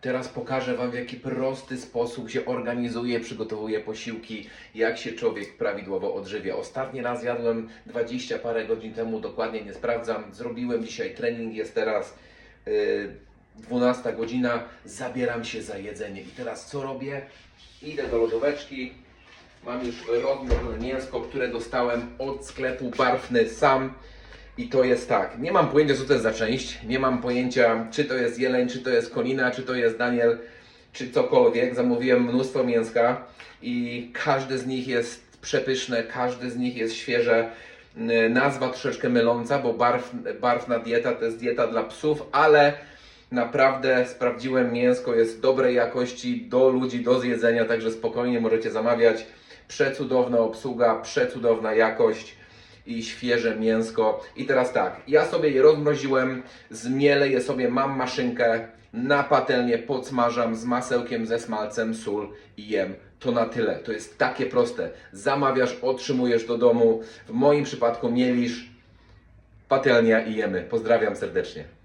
Teraz pokażę Wam, w jaki prosty sposób się organizuje, przygotowuje posiłki, jak się człowiek prawidłowo odżywia. Ostatni raz jadłem 20 parę godzin temu, dokładnie nie sprawdzam. Zrobiłem dzisiaj trening, jest teraz yy, 12 godzina, zabieram się za jedzenie. I teraz co robię? Idę do lodóweczki, mam już rozmrożone mięsko, które dostałem od sklepu Barwny sam. I to jest tak, nie mam pojęcia co to jest za część, nie mam pojęcia czy to jest jeleń, czy to jest konina, czy to jest Daniel, czy cokolwiek. Zamówiłem mnóstwo mięska i każdy z nich jest przepyszne, każdy z nich jest świeże. Nazwa troszeczkę myląca, bo barw, barwna dieta to jest dieta dla psów, ale naprawdę sprawdziłem mięsko, jest dobrej jakości, do ludzi, do zjedzenia, także spokojnie możecie zamawiać. Przecudowna obsługa, przecudowna jakość i świeże mięsko. I teraz tak, ja sobie je rozmroziłem, zmielę je sobie, mam maszynkę, na patelnię podsmażam z masełkiem, ze smalcem, sól i jem. To na tyle. To jest takie proste. Zamawiasz, otrzymujesz do domu. W moim przypadku mielisz patelnia i jemy. Pozdrawiam serdecznie.